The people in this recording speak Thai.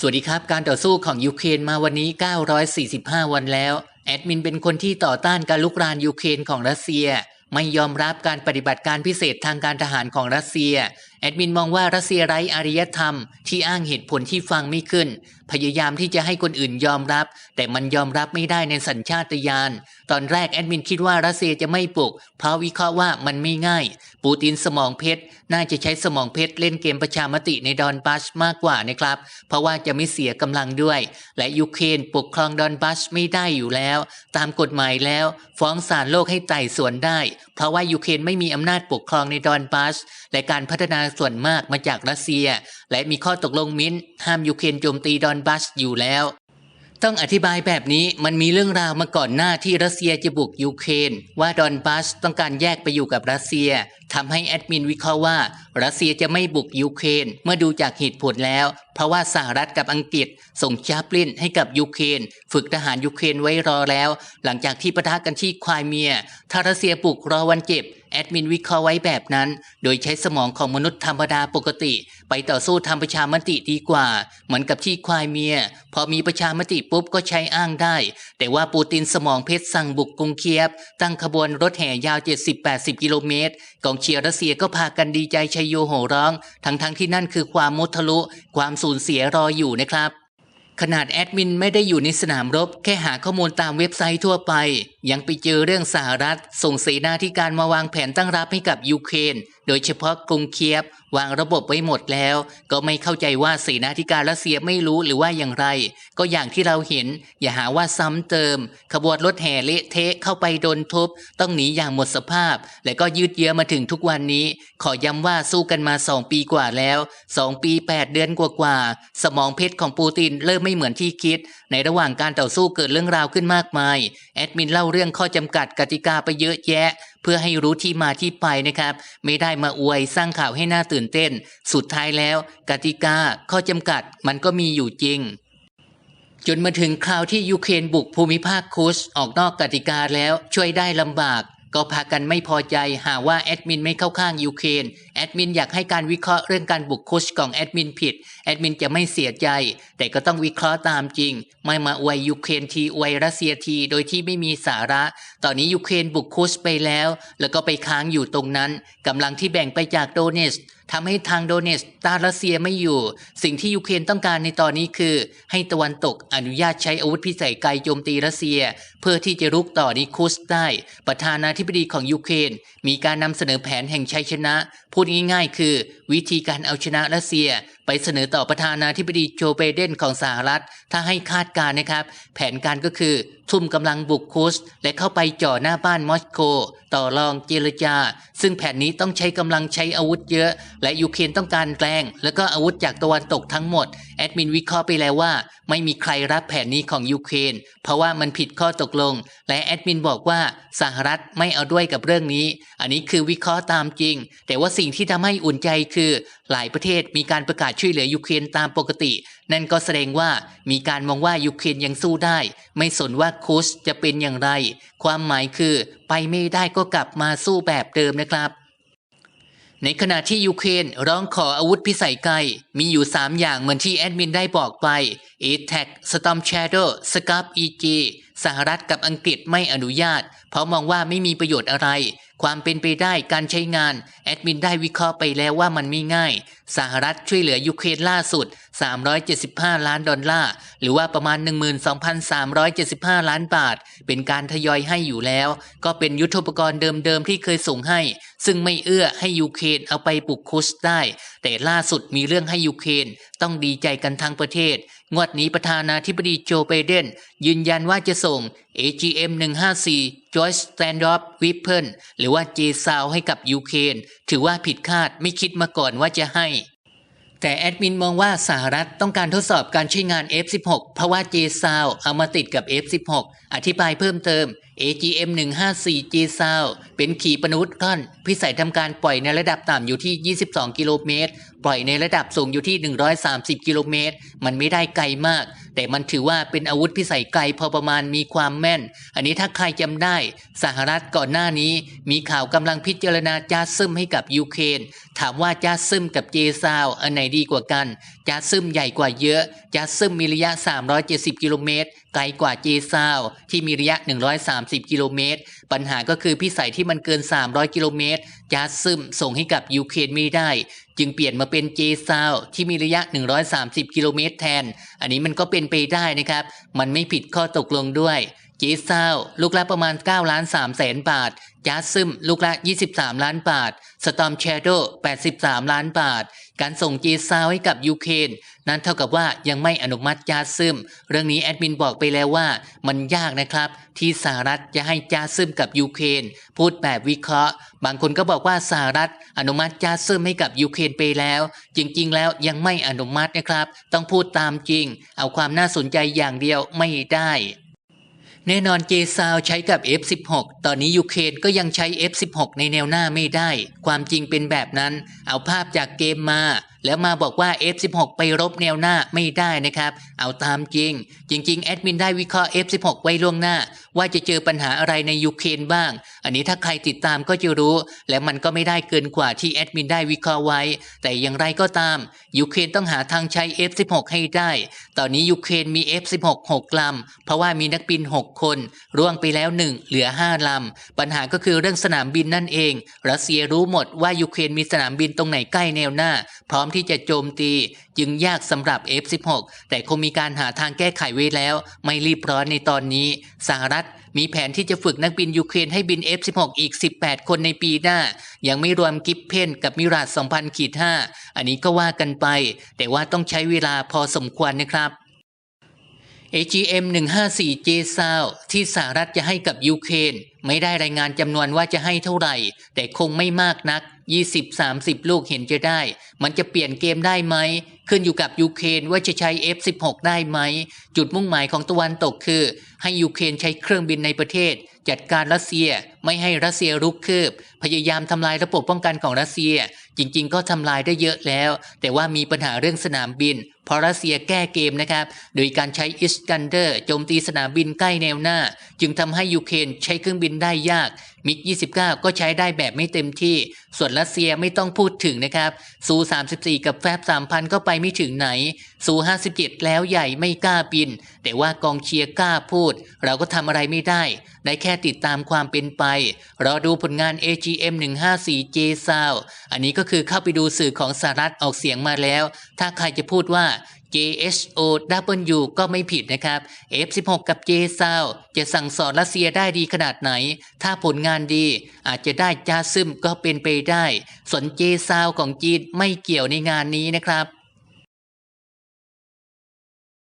สวัสดีครับ การต่อสู้ของยูเครนมาวันนี้ 945 วันแล้ว แอดมินเป็นคนที่ต่อต้านการลุกรานยูเครนของรัสเซีย ไม่ยอมรับการปฏิบัติการพิเศษทางการทหารของรัสเซียแอดมินมองว่ารัสเซียไร้อารยธรรมที่อ้างเหตุผลที่ฟังไม่ขึ้น พยายามที่จะให้คนอื่นยอมรับ แต่มันยอมรับไม่ได้ในสัญชาตญาณตอนแรกแอดมินคิดว่ารัสเซียจะไม่ปลุก เพราะวิเคราะห์ว่ามันไม่ง่าย ปูตินสมองเพชร น่าจะใช้สมองเพชรเล่นเกมประชามติในดอนบัสมากกว่านะครับ เพราะว่าจะไม่เสียกำลังด้วย และยูเครนปกครองดอนบัสไม่ได้อยู่แล้ว ตามกฎหมายแล้ว ฟ้องศาลโลกให้ไต่สวนได้ เพราะว่ายูเครนไม่มีอำนาจปกครองในดอนบัสและการพัฒนาส่วนมากมาจากรัสเซีย และมีข้อตกลงมิ้นท์ห้ามยูเครนโจมตีดอนบัสอยู่แล้ว ต้องอธิบายแบบนี้มันมีเรื่องราวมาก่อนหน้าที่รัสเซียจะบุกยูเครนว่าดอนบัสต้องการแยกไปอยู่กับรัสเซียทำให้แอดมินวิเคราะห์ว่า รัสเซียจะไม่บุกยูเครนเมื่อดูจากเหตุผลแล้ว เพราะว่าสหรัฐกับอังกฤษส่งชาปลินให้กับยูเครนฝึกทหารยูเครนไว้รอแล้ว หลังจากที่ปะทะกันที่ควายเมียถ้ารัสเซียบุกรอวันเจ็บแอดมินวิเคราะห์ไว้แบบนั้น โดยใช้สมองของมนุษย์ธรรมดาปกติ ไปต่อสู้ทำประชามติดีกว่า เหมือนกับที่ควายเมีย พอมีประชามติปุ๊บก็ใช้อ้างได้ แต่ว่าปูตินสมองเพชรสั่งบุกกรุงเคียบ ตั้งขบวนรถแห่ยาว 70-80 กิโลเมตรกองเชียร์รัสเซียก็พากันดีใจชัยโยโห่ร้อง ทั้งๆทที่นั่นคือความมุทะลุ ความสููญเสียรออยู่นะครับ ขนาดแอดมินไม่ได้อยู่ในสนามรบ แค่หาข้อมูลตามเว็บไซต์ทั่วไป ยังไปเจอเรื่องสหรัฐ ส่งเสนาธิการมาวางแผนตั้งรับให้กับยูเครน โดยเฉพาะกรุงเคียบ วางระบบไว้หมดแล้ว ก็ไม่เข้าใจว่าเสนาธิการรัสเซียไม่รู้หรือว่าอย่างไร ก็อย่างที่เราเห็น อย่าหาว่าซ้ำเติม ขบวนรถแห่เละเทะเข้าไปโดนทุบ ต้องหนีอย่างหมดสภาพ และก็ยืดเยื้อมาถึงทุกวันนี้ ขอย้ำว่าสู้กันมาสองปีกว่าแล้วสองปีแปดเดือนกว่าๆสมองเพชรของปูตินเริ่มไม่เหมือนที่คิด ในระหว่างการต่อสู้เกิดเรื่องราวขึ้นมากมาย แอดมินเล่าเรื่องข้อจำกัดกติกาไปเยอะแยะ พื่อให้รู้ที่มาที่ไปนะครับ ไม่ได้มาอวยสร้างข่าวให้น่าตื่นเต้น สุดท้ายแล้ว กติกาข้อจำกัดมันก็มีอยู่จริง จนมาถึงคราวที่ยูเครนบุกภูมิภาคคุชออกนอกกติกาแล้วช่วยได้ลำบาก ก็พากันไม่พอใจหาว่าแอดมินไม่เข้าข้างยูเครน แอดมินอยากให้การวิเคราะห์เรื่องการบุกคุชของแอดมินผิด แอดมินจะไม่เสียใจ แต่ก็ต้องวิเคราะห์ตามจริง ไม่มาอวยยูเครนทีอวยรัสเซียทีโดยที่ไม่มีสาระ ตอนนี้ยูเครนบุกคุชไปแล้ว แล้วก็ไปค้างอยู่ตรงนั้นกำลังที่แบ่งไปจากโดเนสทำให้ทางโดเนสตารัสเซียไม่อยู่ สิ่งที่ยูเครนต้องการในตอนนี้คือ ให้ตะวันตกอนุญาตใช้อาวุธพิสัยไกลโจมตีรัสเซีย เพื่อที่จะรุกต่อนิคุสได้ ประธานาธิบดีของยูเครนมีการนำเสนอแผนแห่งชัยชนะพูดง่ายๆ คือ วิธีการเอาชนะรัสเซีย ไปเสนอต่อประธานาธิบดีโจไบเดนของสหรัฐ ถ้าให้คาดการณ์นะครับ แผนการก็คือ ทุ่มกำลังบุกคุสและเข้าไปจ่อหน้าบ้านมอสโก ต่อรองเจรจา ซึ่งแผนนี้ต้องใช้กำลังใช้อาวุธเยอะ และยูเครนต้องการแรงแล้วก็อาวุธจากตะวันตกทั้งหมด แอดมินวิเคราะห์ไปแล้วว่า ไม่มีใครรับแผนนี้ของยูเครนเพราะว่ามันผิดข้อตกลง และแอดมินบอกว่าสหรัฐไม่เอาด้วยกับเรื่องนี้ อันนี้คือวิเคราะห์ตามจริง แต่ว่าสิ่งที่ทำให้อุ่นใจคือ หลายประเทศมีการประกาศช่วยเหลือยูเครนตามปกติ นั่นก็แสดงว่ามีการมองว่ายูเครนยังสู้ได้ ไม่สนว่าคุชจะเป็นอย่างไร ความหมายคือไปไม่ได้ก็กลับมาสู้แบบเดิมนะครับ ในขณะที่ยูเครนร้องขออาวุธพิสัยไกล มีอยู่ 3 อย่างเหมือนที่แอดมินได้บอกไป a t a c Storm Shadow Scalp EG สหรัฐกับอังกฤษไม่อนุญาต เพราะมองว่าไม่มีประโยชน์อะไร ความเป็นไปได้การใช้งานแอดมินได้วิเคราะห์ไปแล้วว่ามันไม่ง่าย สหรัฐช่วยเหลือยูเครนล่าสุด 375 ล้านดอลลาร์ หรือว่าประมาณ 12,375 ล้านบาท เป็นการทยอยให้อยู่แล้ว ก็เป็นยุทโธปกรณ์เดิมๆที่เคยส่งให้ ซึ่งไม่เอื้อให้ยูเครนเอาไปปลุกคุชได้ แต่ล่าสุดมีเรื่องให้ยูเครนต้องดีใจกันทั้งประเทศ งวดนี้ประธานาธิบดีโจไบเดนยืนยันว่าจะส่ง AGM 154 Joint Standoff Weapon หรือว่า j s a l ให้กับยูเครน ถือว่าผิดคาดไม่คิดมาก่อนว่าจะให้ แต่แอดมินมองว่าสหรัฐต้องการทดสอบการใช้งาน F16 เพราะว่า j s a l เอามาติดกับ F16 อธิบายเพิ่มเติม AGM 154 j s a l เป็นขีปนาวุธก้อนพิสัยทำการปล่อยในระดับต่ำอยู่ที่ 22 กิโลเมตร ปล่อยในระดับสูงอยู่ที่ 130 กิโลเมตร มันไม่ได้ไกลมาก แต่มันถือว่าเป็นอาวุธพิสัยไกลพอประมาณมีความแม่น อันนี้ถ้าใครจำได้ สหรัฐก่อนหน้านี้ มีข่าวกำลังพิจารณาจาซึมให้กับยูเครนถามว่าจาซึมกับเจซาวอันไหนดีกว่ากันจาซึมใหญ่กว่าเยอะจาซึมมีระยะ 370 กิโลเมตรไกลกว่าเจซาวที่มีระยะ 130 กิโลเมตร ปัญหาก็คือพิสัยที่มันเกิน 300 กิโลเมตรจาซึมส่งให้กับยูเครนไม่ได้ จึงเปลี่ยนมาเป็นเจซาวที่มีระยะ 130 กิโลเมตรแทน อันนี้มันก็เป็นไปได้นะครับ มันไม่ผิดข้อตกลงด้วยเจซาวลูกละประมาณ 9 ล้าน3แสนบาทจาซึมลูกละ 23 ล้านบาทสตอมแชโด83 ล้านบาท การส่งเจซาวให้กับยูเครนนั้นเท่ากับว่ายังไม่อนุมัติจาซึม เรื่องนี้แอดมินบอกไปแล้วว่ามันยากนะครับ ที่สหรัฐจะให้จาซึมกับยูเครนพูดแบบวิเคราะห์ บางคนก็บอกว่าสหรัฐอนุมัติจาซึมให้กับยูเครนไปแล้ว จริง ๆ แล้วยังไม่อนุมัตินะครับ ต้องพูดตามจริง เอาความน่าสนใจอย่างเดียวไม่ได้ แน่นอนเจซาวใช้กับ F16 ตอนนี้ยูเครนก็ยังใช้ F16 ในแนวหน้าไม่ได้ ความจริงเป็นแบบนั้น เอาภาพจากเกมมาแล้วมาบอกว่า F16 ไปรบแนวหน้าไม่ได้นะครับ เอาตามจริง จริง ๆ แอดมินได้วิเคราะห์ F16 ไว้ล่วงหน้า ว่าจะเจอปัญหาอะไรในยูเครนบ้าง อันนี้ถ้าใครติดตามก็จะรู้ และมันก็ไม่ได้เกินกว่าที่แอดมินได้วิเคราะห์ไว้ แต่อย่างไรก็ตามยูเครนต้องหาทางใช้ F16 ให้ได้ ตอนนี้ยูเครนมี F16 6ลำเพราะว่ามีนักบิน 6 คนร่วงไปแล้ว1เหลือ5ลำปัญหาก็คือเรื่องสนามบินนั่นเองรัสเซียรู้หมดว่ายูเครนมีสนามบินตรงไหนใกล้แนวหน้า พร้อมที่จะโจมตี จึงยากสำหรับ F16 แต่คงมีการหาทางแก้ไขไว้แล้ว ไม่รีบร้อนในตอนนี้ สหรัฐมีแผนที่จะฝึกนักบินยูเครนให้บิน F16 อีก 18 คนในปีหน้า ยังไม่รวมกิฟเพนกับมิราด2,000ขีด5อันนี้ก็ว่ากันไป แต่ว่าต้องใช้เวลาพอสมควรนะครับ AGM 154 J s o u ที่สหรัฐจะให้กับยูเครนไม่ได้รายงานจำนวนว่าจะให้เท่าไหร่ แต่คงไม่มากนัก 20-30 ลูกเห็นจะได้ มันจะเปลี่ยนเกมได้ไหม ขึ้นอยู่กับยูเครนว่าจะใช้ F16 ได้ไหม จุดมุ่งหมายของตะวันตกคือ ให้ยูเครนใช้เครื่องบินในประเทศ จัดการรัสเซียไม่ให้รัสเซียรุกคืบ พยายามทำลายระบบป้องกันของรัสเซีย จริง ๆ ก็ทำลายได้เยอะแล้ว แต่ว่ามีปัญหาเรื่องสนามบิน พราะรัสเซียแก้เกมนะครับ โดยการใช้อิสกันเดอร์โจมตีสนามบินใกล้แนวหน้า จึงทำให้ยูเครนใช้เครื่องบินได้ยากมิก 29 ก็ใช้ได้แบบไม่เต็มที่ ส่วนรัสเซียไม่ต้องพูดถึงนะครับซู34 กับแฟบ 3,000 ก็ไปไม่ถึงไหนซู57 แล้วใหญ่ไม่กล้าบิน แต่ว่ากองเชียร์กล้าพูด เราก็ทำอะไรไม่ได้ ได้แค่ติดตามความเป็นไป รอดูผลงาน AGM 154 J s o u อันนี้ก็คือเข้าไปดูสื่อของสหรัฐออกเสียงมาแล้ว ถ้าใครจะพูดว่า JHOW ก็ไม่ผิดนะครับ F16 กับ J ซาวจะสั่งสอนรัสเซียได้ดีขนาดไหน ถ้าผลงานดีอาจจะได้จาซึมก็เป็นไปได้ ส่วน J ซาวของจีนไม่เกี่ยวในงานนี้นะครับ